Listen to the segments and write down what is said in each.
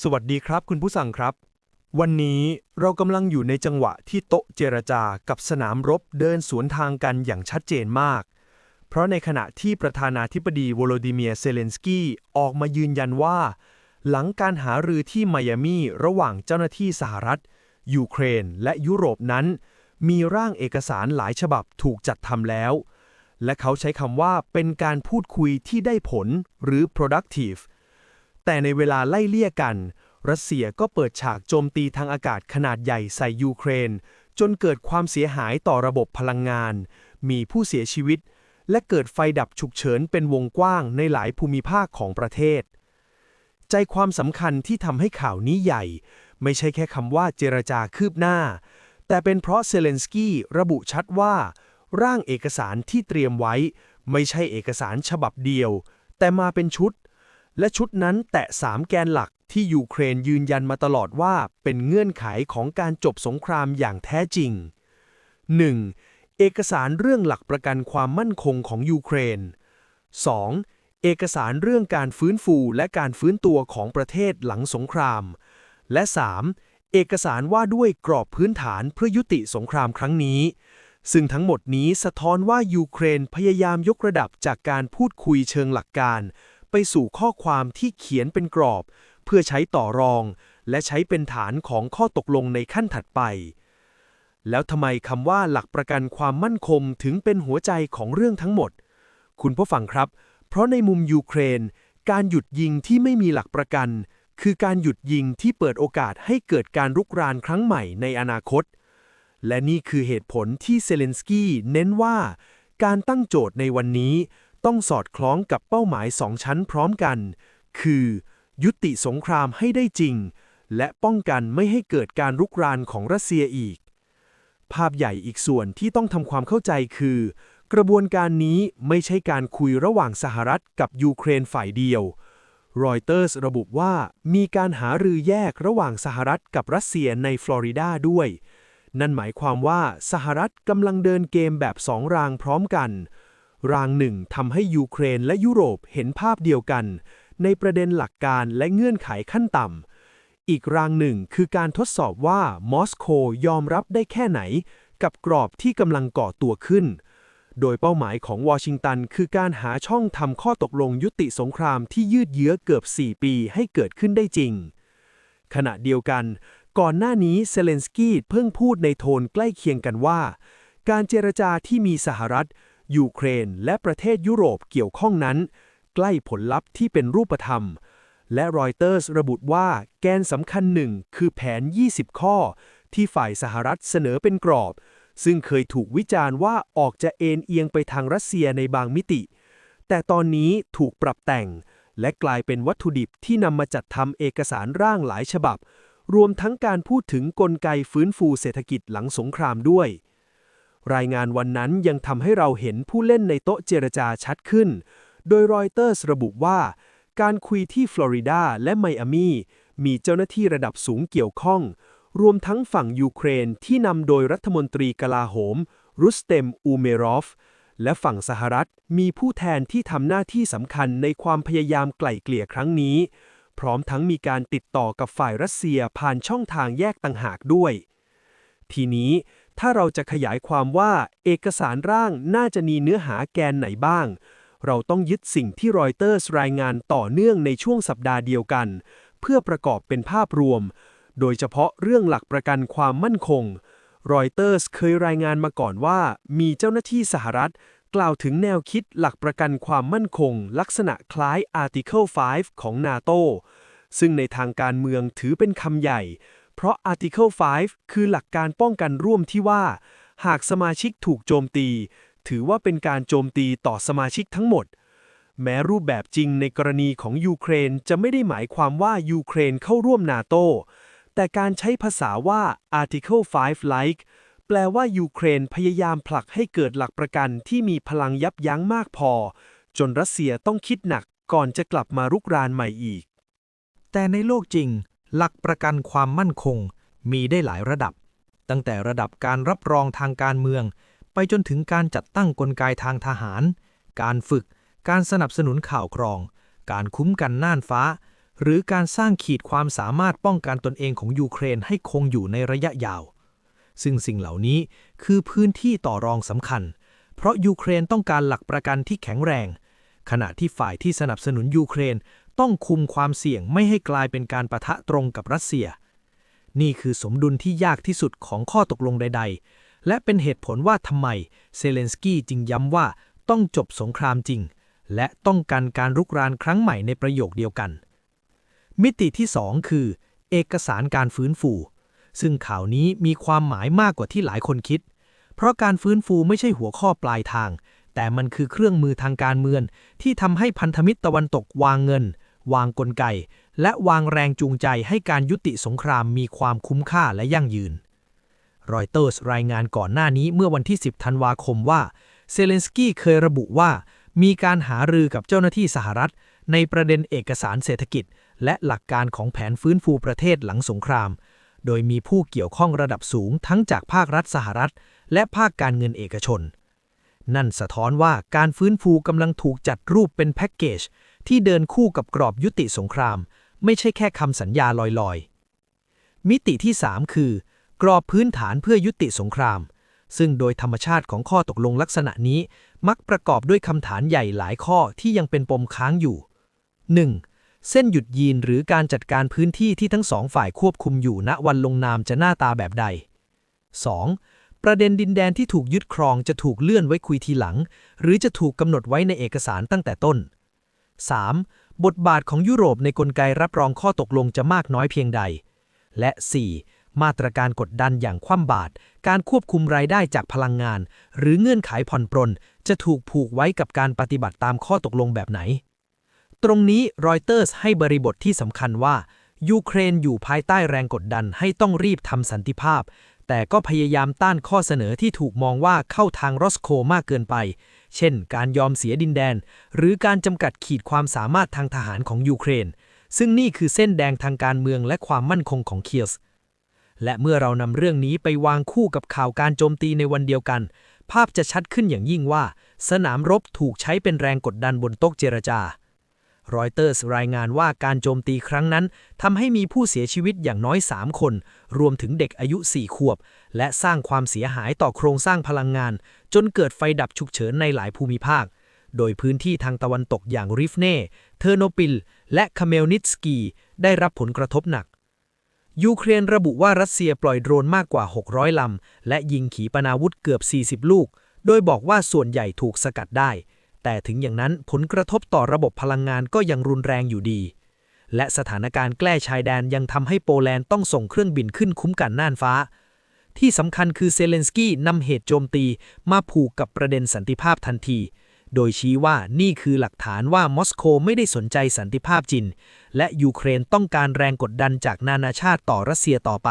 สวัสดีครับคุณผู้สั่งครับ วันนี้เรากำลังอยู่ในจังหวะที่โต๊ะเจรจากับสนามรบเดินสวนทางกันอย่างชัดเจนมาก เพราะในขณะที่ประธานาธิบดีวโลดิเมียเซเลนสกี้ออกมายืนยันว่า หลังการหารือที่ไมอามีระหว่างเจ้าหน้าที่สหรัฐ ยูเครน และยุโรปนั้น มีร่างเอกสารหลายฉบับถูกจัดทำแล้ว และเขาใช้คำว่าเป็นการพูดคุยที่ได้ผลหรือ productive แต่ในเวลาไล่เลี่ยกัน รัสเซียก็เปิดฉากโจมตีทางอากาศขนาดใหญ่ใส่ยูเครน จนเกิดความเสียหายต่อระบบพลังงาน มีผู้เสียชีวิต และเกิดไฟดับฉุกเฉินเป็นวงกว้างในหลายภูมิภาคของประเทศ ใจความสำคัญที่ทำให้ข่าวนี้ใหญ่ ไม่ใช่แค่คำว่าเจรจาคืบหน้า แต่เป็นเพราะเซเลนสกี้ระบุชัดว่า ร่างเอกสารที่เตรียมไว้ ไม่ใช่เอกสารฉบับเดียว แต่มาเป็นชุด และชุดนั้นแตะสามแกนหลักที่ยูเครนยืนยันมาตลอดว่าเป็นเงื่อนไขของการจบสงครามอย่างแท้จริง 1. เอกสารเรื่องหลักประกันความมั่นคงของยูเครน 2. เอกสารเรื่องการฟื้นฟูและการฟื้นตัวของประเทศหลังสงคราม และ 3. เอกสารว่าด้วยกรอบพื้นฐานเพื่อยุติสงครามครั้งนี้ ซึ่งทั้งหมดนี้สะท้อนว่ายูเครนพยายามยกระดับจากการพูดคุยเชิงหลักการ ไปสู่ข้อความที่เขียนเป็นกรอบ เพื่อใช้ต่อรอง และใช้เป็นฐานของข้อตกลงในขั้นถัดไป แล้วทำไมคำว่าหลักประกันความมั่นคงถึงเป็นหัวใจของเรื่องทั้งหมด คุณผู้ฟังครับ เพราะในมุมยูเครน การหยุดยิงที่ไม่มีหลักประกัน คือการหยุดยิงที่เปิดโอกาสให้เกิดการรุกรานครั้งใหม่ในอนาคต และนี่คือเหตุผลที่เซเลนสกี้เน้นว่าการตั้งโจทย์ในวันนี้ ต้องสอดคล้องกับเป้าหมายสองชั้นพร้อมกัน คือ ยุติสงครามให้ได้จริง และป้องกันไม่ให้เกิดการรุกรานของรัสเซียอีก ภาพใหญ่อีกส่วนที่ต้องทำความเข้าใจคือ กระบวนการนี้ไม่ใช่การคุยระหว่างสหรัฐกับยูเครนฝ่ายเดียวรอยเตอร์สระบุว่ามีการหารือแยกระหว่างสหรัฐกับรัสเซียในฟลอริดาด้วย นั่นหมายความว่าสหรัฐกำลังเดินเกมแบบสองรางพร้อมกัน รางหนึ่งทำให้ยูเครนและยุโรปเห็นภาพเดียวกัน ในประเด็นหลักการและเงื่อนไขขั้นต่ำ อีกรางหนึ่งคือการทดสอบว่ามอสโกยอมรับได้แค่ไหน กับกรอบที่กำลังก่อตัวขึ้น โดยเป้าหมายของวอชิงตันคือการหาช่องทำข้อตกลงยุติสงครามที่ยืดเยื้อเกือบ 4 ปีให้เกิดขึ้นได้จริง ขณะเดียวกัน ก่อนหน้านี้เซเลนสกี้เพิ่งพูดในโทนใกล้เคียงกันว่า การเจรจาที่มีสหรัฐ ยูเครน และประเทศยุโรปเกี่ยวข้องนั้น ใกล้ผลลัพธ์ที่เป็นรูปธรรม และรอยเตอร์สระบุว่าแกนสำคัญหนึ่งคือแผน 20 ข้อ ที่ฝ่ายสหรัฐเสนอเป็นกรอบ ซึ่งเคยถูกวิจารณ์ว่าออกจะเอ็นเอียงไปทางรัสเซียในบางมิติ แต่ตอนนี้ถูกปรับแต่ง และกลายเป็นวัตถุดิบที่นำมาจัดทำเอกสารร่างหลายฉบับ รวมทั้งการพูดถึงกลไกฟื้นฟูเศรษฐกิจหลังสงครามด้วย รายงานวันนั้นยังทำให้เราเห็นผู้เล่นในโต๊ะเจรจาชัดขึ้น โดยรอยเตอร์สระบุว่า การคุยที่ฟลอริดาและไมอามีมีเจ้าหน้าที่ระดับสูงเกี่ยวข้อง รวมทั้งฝั่งยูเครนที่นำโดยรัฐมนตรีกลาโหม รุสเต็มอูเมรอฟ และฝั่งสหรัฐมีผู้แทนที่ทำหน้าที่สำคัญในความพยายามไกล่เกลี่ยครั้งนี้ พร้อมทั้งมีการติดต่อกับฝ่ายรัสเซียผ่านช่องทางแยกต่างหากด้วย ทีนี้ ถ้าเราจะขยายความว่าเอกสารร่างน่าจะมีเนื้อหาแกนไหนบ้าง เราต้องยึดสิ่งที่รอยเตอร์สรายงานต่อเนื่องในช่วงสัปดาห์เดียวกัน เพื่อประกอบเป็นภาพรวม โดยเฉพาะเรื่องหลักประกันความมั่นคง รอยเตอร์สเคยรายงานมาก่อนว่า มีเจ้าหน้าที่สหรัฐ กล่าวถึงแนวคิดหลักประกันความมั่นคง ลักษณะคล้าย Article 5 ของนาโตซึ่งในทางการเมืองถือเป็นคำใหญ่ เพราะ Article 5 คือหลักการป้องกันร่วมที่ว่า หากสมาชิกถูกโจมตี ถือว่าเป็นการโจมตีต่อสมาชิกทั้งหมด แม้รูปแบบจริงในกรณีของยูเครนจะไม่ได้หมายความว่ายูเครนเข้าร่วมนาโตแต่การใช้ภาษาว่า Article 5 like แปลว่ายูเครนพยายามผลักให้เกิดหลักประกันที่มีพลังยับยั้งมากพอ จนรัสเซียต้องคิดหนักก่อนจะกลับมารุกรานใหม่อีก แต่ในโลกจริง หลักประกันความมั่นคงมีได้หลายระดับ ตั้งแต่ระดับการรับรองทางการเมือง ไปจนถึงการจัดตั้งกลไกทางทหาร การฝึก การสนับสนุนข่าวครอง การคุ้มกันน่านฟ้า หรือการสร้างขีดความสามารถป้องกันตนเองของยูเครนให้คงอยู่ในระยะยาว ซึ่งสิ่งเหล่านี้คือพื้นที่ต่อรองสำคัญ เพราะยูเครนต้องการหลักประกันที่แข็งแรง ขณะที่ฝ่ายที่สนับสนุนยูเครน ต้องคุมความเสี่ยงไม่ให้กลายเป็นการประทะตรงกับรัสเซีย นี่คือสมดุลที่ยากที่สุดของข้อตกลงใด ๆ และเป็นเหตุผลว่าทำไมเซเลนสกี้จึงย้ำว่าต้องจบสงครามจริง และต้องการการรุกรานครั้งใหม่ในประโยคเดียวกัน มิติที่ 2 คือ เอกสารการฟื้นฟู ซึ่งข่าวนี้มีความหมายมากกว่าที่หลายคนคิด เพราะการฟื้นฟูไม่ใช่หัวข้อปลายทางแต่มันคือเครื่องมือทางการเมืองที่ทำให้พันธมิตรตะวันตกวางเงิน วางกลไก และวางแรงจูงใจให้การยุติสงครามมีความคุ้มค่าและยั่งยืน รอยเตอร์สรายงานก่อนหน้านี้เมื่อวันที่ 10 ธันวาคมว่า เซเลนสกี้เคยระบุว่า มีการหารือกับเจ้าหน้าที่สหรัฐ ในประเด็นเอกสารเศรษฐกิจ และหลักการของแผนฟื้นฟูประเทศหลังสงคราม โดยมีผู้เกี่ยวข้องระดับสูงทั้งจากภาครัฐสหรัฐ และภาคการเงินเอกชนนั่นสะท้อนว่าการฟื้นฟูกำลังถูกจัดรูปเป็นแพ็กเกจ ที่เดินคู่กับกรอบยุติสงคราม ไม่ใช่แค่คำสัญญาลอยๆ มิติที่ 3 คือ กรอบพื้นฐานเพื่อยุติสงคราม ซึ่งโดยธรรมชาติของข้อตกลงลักษณะนี้ มักประกอบด้วยคำถามใหญ่หลายข้อที่ยังเป็นปมค้างอยู่ 1. เส้นหยุดยีนหรือการจัดการพื้นที่ที่ทั้งสองฝ่ายควบคุมอยู่ณวันลงนามจะหน้าตาแบบใด 2. ประเด็นดินแดนที่ถูกยึดครองจะถูกเลื่อนไว้คุยทีหลัง หรือจะถูกกำหนดไว้ในเอกสารตั้งแต่ต้น 3. บทบาทของยุโรปในกลไกรับรองข้อตกลงจะมากน้อยเพียงใด และ 4. มาตรการกดดันอย่างคว่ำบาตรการควบคุมรายได้จากพลังงาน หรือเงื่อนไขผ่อนปรน จะถูกผูกไว้กับการปฏิบัติตามข้อตกลงแบบไหน ตรงนี้รอยเตอร์สให้บริบทที่สำคัญว่า ยูเครนอยู่ภายใต้แรงกดดันให้ต้องรีบทำสันติภาพ แต่ก็พยายามต้านข้อเสนอที่ถูกมองว่าเข้าทางรอสโคมากเกินไป เช่น การยอมเสียดินแดน หรือการจำกัดขีดความสามารถทางทหารของยูเครน ซึ่งนี่คือเส้นแดงทางการเมืองและความมั่นคงของเคียสและเมื่อเรานำเรื่องนี้ไปวางคู่กับข่าวการโจมตีในวันเดียวกัน ภาพจะชัดขึ้นอย่างยิ่งว่า สนามรบถูกใช้เป็นแรงกดดันบนโต๊ะเจรจา รอยเตอร์สรายงานว่าการโจมตีครั้งนั้นทำให้มีผู้เสียชีวิตอย่างน้อย 3 คน รวมถึงเด็กอายุ 4 ขวบ และสร้างความเสียหายต่อโครงสร้างพลังงาน จนเกิดไฟดับฉุกเฉินในหลายภูมิภาค โดยพื้นที่ทางตะวันตกอย่างริฟเน่ เทอร์โนปิล และคาเมลนิตสกี ได้รับผลกระทบหนักยูเครนระบุว่ารัสเซียปล่อยโดรนมากกว่า 600 ลำ และยิงขีปนาวุธเกือบ 40 ลูก โดยบอกว่าส่วนใหญ่ถูกสกัดได้ แต่ถึงอย่างนั้นผลกระทบต่อระบบพลังงานก็ยังรุนแรงอยู่ดี และสถานการณ์แกล้ชายแดนยังทำให้โปแลนด์ต้องส่งเครื่องบินขึ้นคุ้มกันน่านฟ้า ที่สำคัญคือเซเลนสกี้นำเหตุโจมตีมาผูกกับประเด็นสันติภาพทันที โดยชี้ว่านี่คือหลักฐานว่ามอสโกไม่ได้สนใจสันติภาพจริงและยูเครนต้องการแรงกดดันจากนานาชาติต่อรัสเซียต่อไป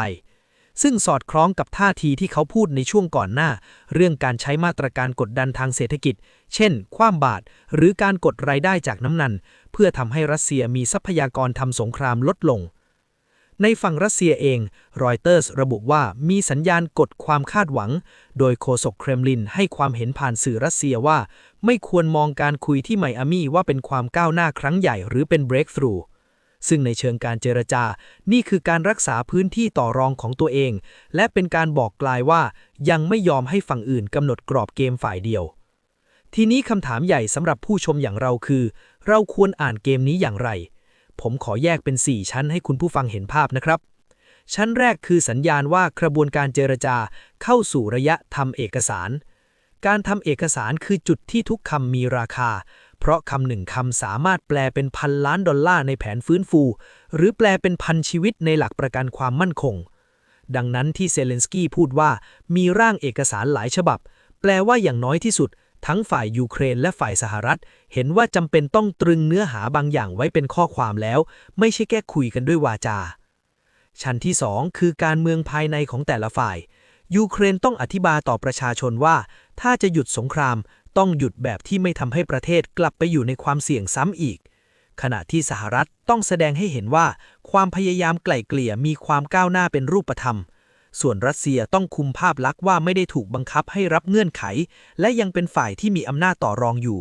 ซึ่งสอดคล้องกับท่าทีที่เขาพูดในช่วงก่อนหน้า เรื่องการใช้มาตรการกดดันทางเศรษฐกิจ เช่น คว่ำบาตรหรือการกดรายได้จากน้ำมัน เพื่อทำให้รัสเซียมีทรัพยากรทำสงครามลดลง ในฝั่งรัสเซียเอง รอยเตอร์สระบุว่ามีสัญญาณกดความคาดหวัง โดยโฆษกเครมลินให้ความเห็นผ่านสื่อรัสเซียว่า ไม่ควรมองการคุยที่ไมอามีว่าเป็นความก้าวหน้าครั้งใหญ่หรือเป็น breakthrough ซึ่งในเชิงการเจรจา นี่คือการรักษาพื้นที่ต่อรองของตัวเอง และเป็นการบอกกลายว่ายังไม่ยอมให้ฝั่งอื่นกำหนดกรอบเกมฝ่ายเดียว ทีนี้คำถามใหญ่สำหรับผู้ชมอย่างเราคือ เราควรอ่านเกมนี้อย่างไร ผมขอแยกเป็น 4 ชั้นให้คุณผู้ฟังเห็นภาพนะครับชั้นแรกคือสัญญาณว่ากระบวนการเจรจาเข้าสู่ระยะทำเอกสาร การทำเอกสารคือจุดที่ทุกคำมีราคา เพราะคำหนึ่งคำสามารถแปลเป็นพันล้านดอลลาร์ในแผนฟื้นฟู หรือแปลเป็นพันชีวิตในหลักประกันความมั่นคง ดังนั้นที่เซเลนสกี้พูดว่ามีร่างเอกสารหลายฉบับ แปลว่าอย่างน้อยที่สุด ทั้งฝ่ายยูเครนและฝ่ายสหรัฐ เห็นว่าจำเป็นต้องตรึงเนื้อหาบางอย่างไว้เป็นข้อความแล้ว ไม่ใช่แค่คุยกันด้วยวาจา ชั้นที่ 2 คือการเมืองภายในของแต่ละฝ่ายยูเครนต้องอธิบายต่อประชาชนว่า ถ้าจะหยุดสงคราม ต้องหยุดแบบที่ไม่ทำให้ประเทศกลับไปอยู่ในความเสี่ยงซ้ำอีก ขณะที่สหรัฐต้องแสดงให้เห็นว่า ความพยายามไกล่เกลี่ยมีความก้าวหน้าเป็นรูปธรรม ส่วนรัสเซียต้องคุมภาพลักษณ์ว่าไม่ได้ถูกบังคับให้รับเงื่อนไข และยังเป็นฝ่ายที่มีอำนาจต่อรองอยู่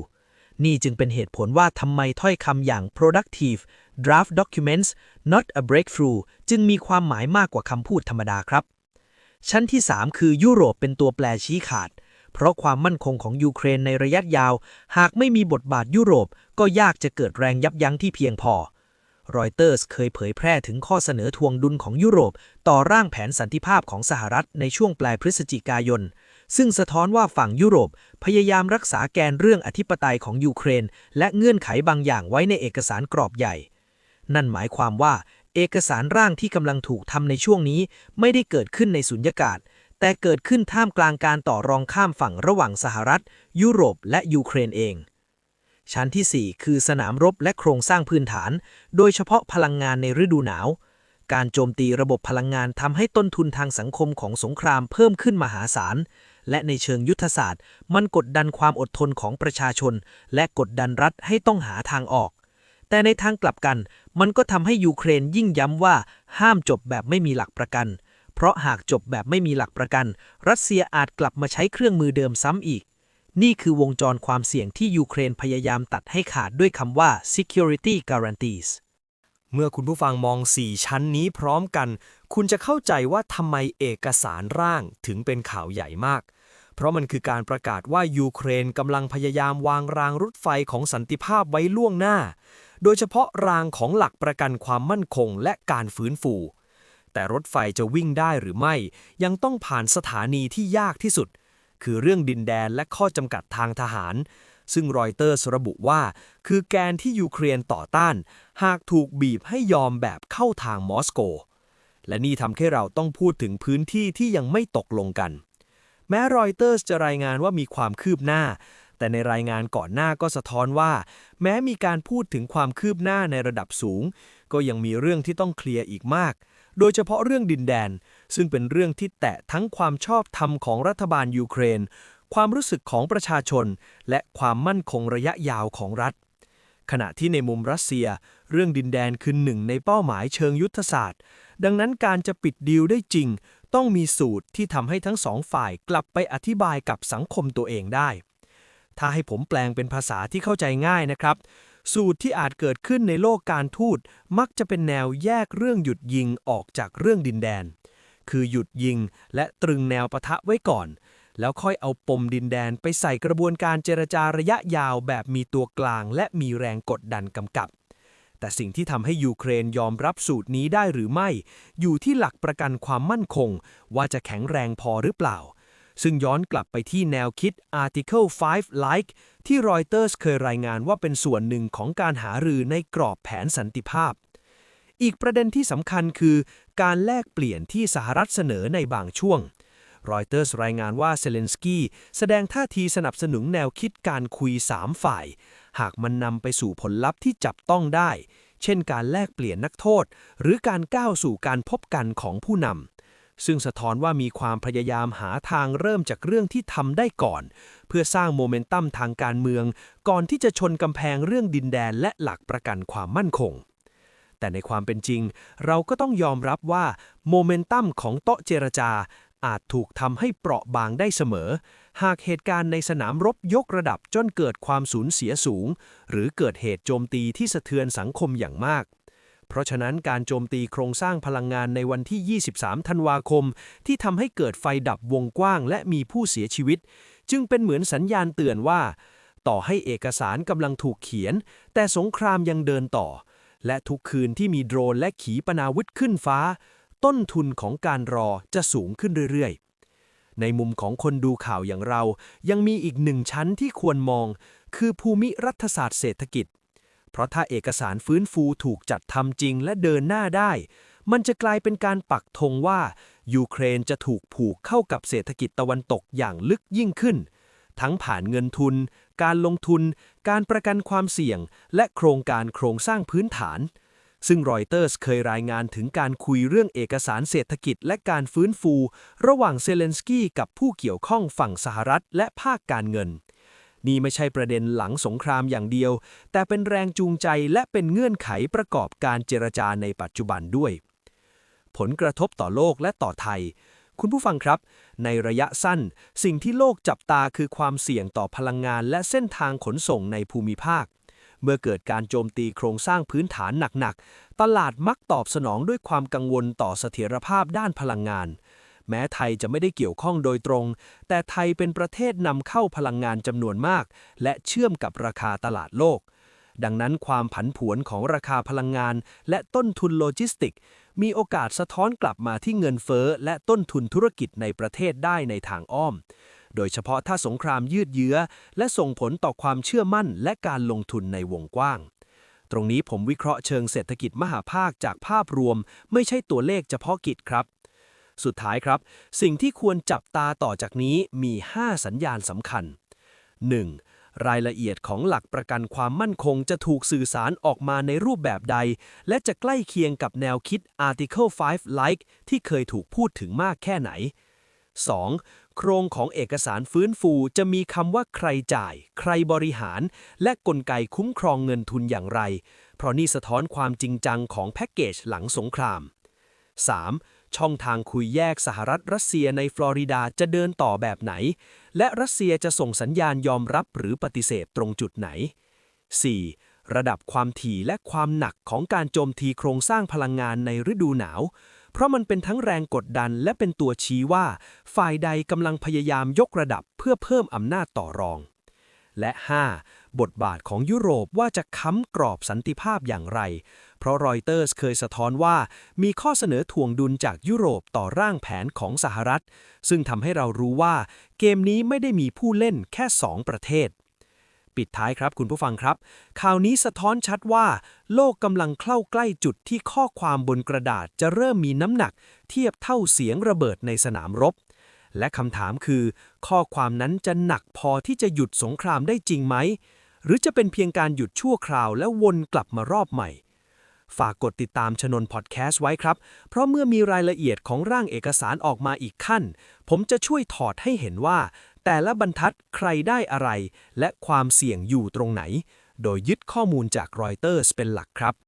นี่จึงเป็นเหตุผลว่าทำไมถ้อยคำอย่าง productive draft documents not a breakthrough จึงมีความหมายมากกว่าคำพูดธรรมดาครับ ชั้นที่ 3 คือยุโรปเป็นตัวแปรชี้ขาด เพราะความมั่นคงของยูเครนในระยะยาว หากไม่มีบทบาทยุโรป ก็ยากจะเกิดแรงยับยั้งที่เพียงพอรอยเตอร์สเคยเผยแพร่ถึงข้อเสนอทวงดุลของยุโรป ต่อร่างแผนสันติภาพของสหรัฐในช่วงปลายพฤศจิกายน ซึ่งสะท้อนว่าฝั่งยุโรป พยายามรักษาแกนเรื่องอธิปไตยของยูเครน และเงื่อนไขบางอย่างไว้ในเอกสารกรอบใหญ่ นั่นหมายความว่า เอกสารร่างที่กำลังถูกทำในช่วงนี้ ไม่ได้เกิดขึ้นในสุญญากาศ แต่เกิดขึ้นท่ามกลางการต่อรองข้ามฝั่งระหว่างสหรัฐ ยุโรปและยูเครนเอง ชั้นที่ 4 คือสนามรบและโครงสร้างพื้นฐาน โดยเฉพาะพลังงานในฤดูหนาว การโจมตีระบบพลังงานทำให้ต้นทุนทางสังคมของสงครามเพิ่มขึ้นมหาศาล และในเชิงยุทธศาสตร์ มันกดดันความอดทนของประชาชน และกดดันรัฐให้ต้องหาทางออก แต่ในทางกลับกัน มันก็ทำให้ยูเครนยิ่งย้ำว่าห้ามจบแบบไม่มีหลักประกันเเพราะหากจบแบบไม่มีหลักประกัน รัสเซียอาจกลับมาใช้เครื่องมือเดิมซ้ำอีก นี่คือวงจรความเสี่ยงที่ยูเครนพยายามตัดให้ขาดด้วยคำว่า security guarantees เมื่อคุณผู้ฟังมอง 4 ชั้นนี้พร้อมกัน คุณจะเข้าใจว่าทำไมเอกสารร่างถึงเป็นข่าวใหญ่มาก เพราะมันคือการประกาศว่ายูเครนกำลังพยายามวางรางรถไฟของสันติภาพไว้ล่วงหน้า โดยเฉพาะรางของหลักประกันความมั่นคงและการฟื้นฟู แต่รถไฟจะวิ่งได้หรือไม่ ยังต้องผ่านสถานีที่ยากที่สุด คือเรื่องดินแดนและข้อจำกัดทางทหาร ซึ่งรอยเตอร์สระบุว่า คือแกนที่ยูเครนต่อต้าน หากถูกบีบให้ยอมแบบเข้าทางมอสโก และนี่ทำให้เราต้องพูดถึงพื้นที่ที่ยังไม่ตกลงกัน แม้รอยเตอร์จะรายงานว่ามีความคืบหน้าแต่ในรายงานก่อนหน้าก็สะท้อนว่า แม้มีการพูดถึงความคืบหน้าในระดับสูง ก็ยังมีเรื่องที่ต้องเคลียร์อีกมาก โดยเฉพาะเรื่องดินแดน ซึ่งเป็นเรื่องที่แตะทั้งความชอบธรรมของรัฐบาลยูเครน ความรู้สึกของประชาชน และความมั่นคงระยะยาวของรัฐ ขณะที่ในมุมรัสเซีย เรื่องดินแดนคือหนึ่งในเป้าหมายเชิงยุทธศาสตร์ ดังนั้นการจะปิดดีลได้จริง ต้องมีสูตรที่ทำให้ทั้งสองฝ่ายกลับไปอธิบายกับสังคมตัวเองได้ ถ้าให้ผมแปลงเป็นภาษาที่เข้าใจง่ายนะครับ สูตรที่อาจเกิดขึ้นในโลกการทูตมักจะเป็นแนวแยกเรื่องหยุดยิงออกจากเรื่องดินแดน คือหยุดยิงและตรึงแนวปะทะไว้ก่อน แล้วค่อยเอาปมดินแดนไปใส่กระบวนการเจรจาระยะยาวแบบมีตัวกลาง และมีแรงกดดันกำกับ แต่สิ่งที่ทำให้ยูเครนยอมรับสูตรนี้ได้หรือไม่ อยู่ที่หลักประกันความมั่นคง ว่าจะแข็งแรงพอหรือเปล่า ซึ่งย้อนกลับไปที่แนวคิด Article 5 Like ที่รอยเตอร์สเคยรายงานว่าเป็นส่วนหนึ่งของการหารือในกรอบแผนสันติภาพ อีกประเด็นที่สำคัญคือ การแลกเปลี่ยนที่สหรัฐเสนอในบางช่วงรอยเตอร์สรายงานว่าเซเลนสกี้แสดงท่าทีสนับสนุนแนวคิดการคุย 3 ฝ่าย หากมันนำไปสู่ผลลัพธ์ที่จับต้องได้ เช่นการแลกเปลี่ยนนักโทษ หรือการก้าวสู่การพบกันของผู้นำ ซึ่งสะท้อนว่ามีความพยายามหาทางเริ่มจากเรื่องที่ทำได้ก่อน เพื่อสร้างโมเมนตัมทางการเมือง ก่อนที่จะชนกำแพงเรื่องดินแดนและหลักประกันความมั่นคง แต่ในความเป็นจริง เราก็ต้องยอมรับว่าโมเมนตัมของโต๊ะเจรจาอาจถูกทำให้เปราะบางได้เสมอ หากเหตุการณ์ในสนามรบยกระดับจนเกิดความสูญเสียสูง หรือเกิดเหตุโจมตีที่สะเทือนสังคมอย่างมาก เพราะฉะนั้นการโจมตีโครงสร้างพลังงานในวันที่ 23 ธันวาคม ที่ทำให้เกิดไฟดับวงกว้างและมีผู้เสียชีวิต จึงเป็นเหมือนสัญญาณเตือนว่า ต่อให้เอกสารกำลังถูกเขียน แต่สงครามยังเดินต่อ และทุกคืนที่มีโดรนและขีปนาวุธขึ้นฟ้า ต้นทุนของการรอจะสูงขึ้นเรื่อยๆ ในมุมของคนดูข่าวอย่างเรา ยังมีอีกหนึ่งชั้นที่ควรมอง คือภูมิรัฐศาสตร์เศรษฐกิจ เพราะถ้าเอกสารฟื้นฟูถูกจัดทำจริงและเดินหน้าได้ มันจะกลายเป็นการปักธงว่า ยูเครนจะถูกผูกเข้ากับเศรษฐกิจตะวันตกอย่างลึกยิ่งขึ้น ทั้งผ่านเงินทุน การลงทุน การประกันความเสี่ยง และโครงการโครงสร้างพื้นฐาน ซึ่งรอยเตอร์สเคยรายงานถึงการคุยเรื่องเอกสารเศรษฐกิจและการฟื้นฟู ระหว่างเซเลนสกี้กับผู้เกี่ยวข้องฝั่งสหรัฐและภาคการเงิน นี่ไม่ใช่ประเด็นหลังสงครามอย่างเดียว แต่เป็นแรงจูงใจและเป็นเงื่อนไขประกอบการเจรจาในปัจจุบันด้วย ผลกระทบต่อโลกและต่อไทย คุณผู้ฟังครับ ในระยะสั้น สิ่งที่โลกจับตาคือความเสี่ยงต่อพลังงานและเส้นทางขนส่งในภูมิภาค เมื่อเกิดการโจมตีโครงสร้างพื้นฐานหนักๆ ตลาดมักตอบสนองด้วยความกังวลต่อเสถียรภาพด้านพลังงาน แม้ไทยจะไม่ได้เกี่ยวข้องโดยตรง แต่ไทยเป็นประเทศนำเข้าพลังงานจำนวนมาก และเชื่อมกับราคาตลาดโลก ดังนั้นความผันผวนของราคาพลังงาน และต้นทุนโลจิสติก มีโอกาสสะท้อนกลับมาที่เงินเฟ้อและต้นทุนธุรกิจในประเทศได้ในทางอ้อม โดยเฉพาะถ้าสงครามยืดเยื้อ และส่งผลต่อความเชื่อมั่นและการลงทุนในวงกว้างตรงนี้ผมวิเคราะห์เชิงเศรษฐกิจมหาภาคจากภาพรวม ไม่ใช่ตัวเลขเฉพาะกิจครับ สุดท้ายครับ สิ่งที่ควรจับตาต่อจากนี้มี 5 สัญญาณสำคัญ 1. รายละเอียดของหลักประกันความมั่นคงจะถูกสื่อสารออกมาในรูปแบบใด และจะใกล้เคียงกับแนวคิด Article 5 like ที่เคยถูกพูดถึงมากแค่ไหน 2. โครงของเอกสารฟื้นฟูจะมีคำว่าใครจ่าย ใครบริหาร และกลไกคุ้มครองเงินทุนอย่างไร เพราะนี่สะท้อนความจริงจังของแพ็กเกจหลังสงคราม 3. ช่องทางคุยแยกสหรัฐรัสเซียในฟลอริดาจะเดินต่อแบบไหน และรัสเซียจะส่งสัญญาณยอมรับหรือปฏิเสธตรงจุดไหน 4. ระดับความถี่และความหนักของการโจมตีโครงสร้างพลังงานในฤดูหนาว เพราะมันเป็นทั้งแรงกดดันและเป็นตัวชี้ว่า ฝ่ายใดกำลังพยายามยกระดับเพื่อเพิ่มอำนาจต่อรอง และ 5. บทบาทของยุโรปว่าจะค้ำกรอบสันติภาพอย่างไร เพราะรอยเตอร์สเคยสะท้อนว่ามีข้อเสนอถ่วงดุลจากยุโรปต่อร่างแผนของสหรัฐ ซึ่งทำให้เรารู้ว่าเกมนี้ไม่ได้มีผู้เล่นแค่ 2 ประเทศ ปิดท้ายครับคุณผู้ฟังครับ ข่าวนี้สะท้อนชัดว่า โลกกำลังเข้าใกล้จุดที่ข้อความบนกระดาษจะเริ่มมีน้ำหนัก เทียบเท่าเสียงระเบิดในสนามรบและคำถามคือ ข้อความนั้นจะหนักพอที่จะหยุดสงครามได้จริงไหม หรือจะเป็นเพียงการหยุดชั่วคราวแล้ววนกลับมารอบใหม่ ฝากกดติดตามชนนพอดแคสต์ไว้ครับ เพราะเมื่อมีรายละเอียดของร่างเอกสารออกมาอีกขั้น ผมจะช่วยถอดให้เห็นว่า แต่ละบรรทัดใครได้อะไร และความเสี่ยงอยู่ตรงไหน โดยยึดข้อมูลจากรอยเตอร์สเป็นหลักครับ